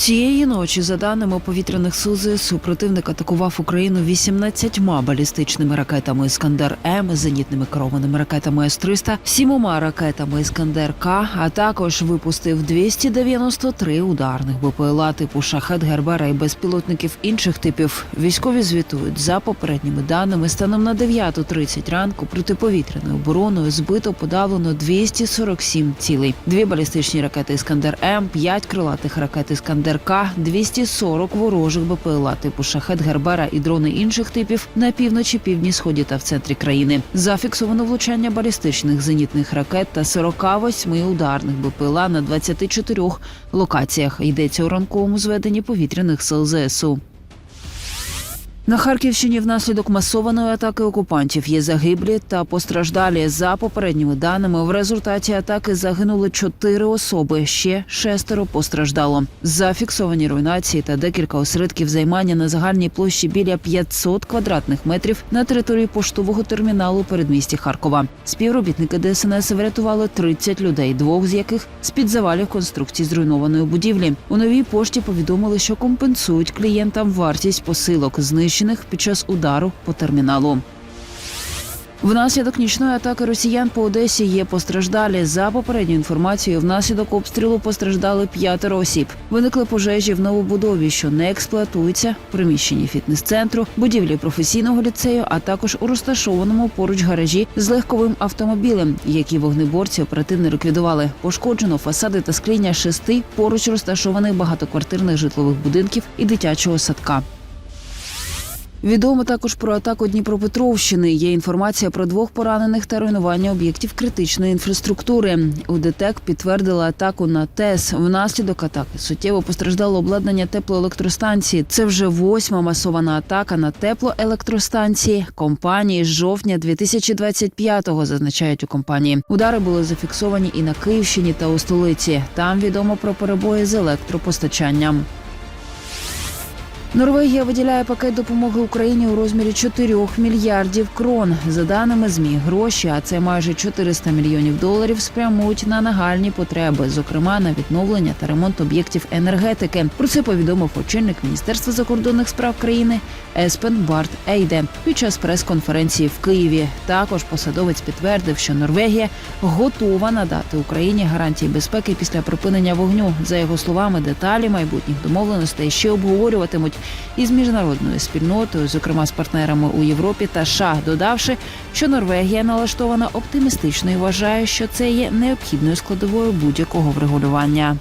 Цієї ночі, за даними повітряних сил ЗСУ, противник атакував Україну 18 балістичними ракетами Іскандер М, зенітними керованими ракетами С-300, сімома ракетами Іскандер К, а також випустив 293 ударних БПЛА типу Шахет Гербера і безпілотників інших типів. Військові звітують за попередніми даними. Станом на 9.30 ранку протиповітряною обороною збито подавлено 247 цілей. Дві балістичні ракети Іскандер М, п'ять крилатих ракет Іскандер К, 240 ворожих БПЛА типу Шахет Гербера і дрони інших типів на півночі, півдні, сході та в центрі країни. Зафіксовано влучання балістичних зенітних ракет та 48 ударних БПЛА на 24 локаціях. Йдеться у ранковому зведенні повітряних сил ЗСУ. На Харківщині внаслідок масованої атаки окупантів є загиблі та постраждалі. За попередніми даними, в результаті атаки загинули чотири особи. Ще шестеро постраждало. Зафіксовані руйнації та декілька осередків займання на загальній площі біля 500 квадратних метрів на території поштового терміналу передмісті Харкова. Співробітники ДСНС врятували 30 людей, двох з яких з під завалів конструкцій зруйнованої будівлі. У новій пошті повідомили, що компенсують клієнтам вартість посилок, знищених під час удару по терміналу. Внаслідок нічної атаки росіян по Одесі є постраждалі. За попередньою інформацією, внаслідок обстрілу постраждали п'ятеро осіб. Виникли пожежі в новобудові, що не експлуатується, приміщенні фітнес-центру, будівлі професійного ліцею, а також у розташованому поруч гаражі з легковим автомобілем, які вогнеборці оперативно ліквідували. Пошкоджено фасади та скління шести поруч розташованих багатоквартирних житлових будинків і дитячого садка. Відомо також про атаку Дніпропетровщини. Є інформація про двох поранених та руйнування об'єктів критичної інфраструктури. УДТЕК підтвердила атаку на ТЕС. Внаслідок атаки суттєво постраждало обладнання теплоелектростанції. Це вже восьма масована атака на теплоелектростанції компанії з жовтня 2025-го, зазначають у компанії. Удари були зафіксовані і на Київщині та у столиці. Там відомо про перебої з електропостачанням. Норвегія виділяє пакет допомоги Україні у розмірі 4 мільярдів крон. За даними змі, гроші, а це майже 400 мільйонів доларів, спрямують на нагальні потреби, зокрема на відновлення та ремонт об'єктів енергетики. Про це повідомив очільник Міністерства закордонних справ країни Еспен Барт Ейде під час прес-конференції в Києві. Також посадовець підтвердив, що Норвегія готова надати Україні гарантії безпеки після припинення вогню. За його словами, деталі майбутніх домовленостей ще обговорюватимуть із міжнародною спільнотою, зокрема з партнерами у Європі та США, додавши, що Норвегія налаштована оптимістично і вважає, що це є необхідною складовою будь-якого врегулювання.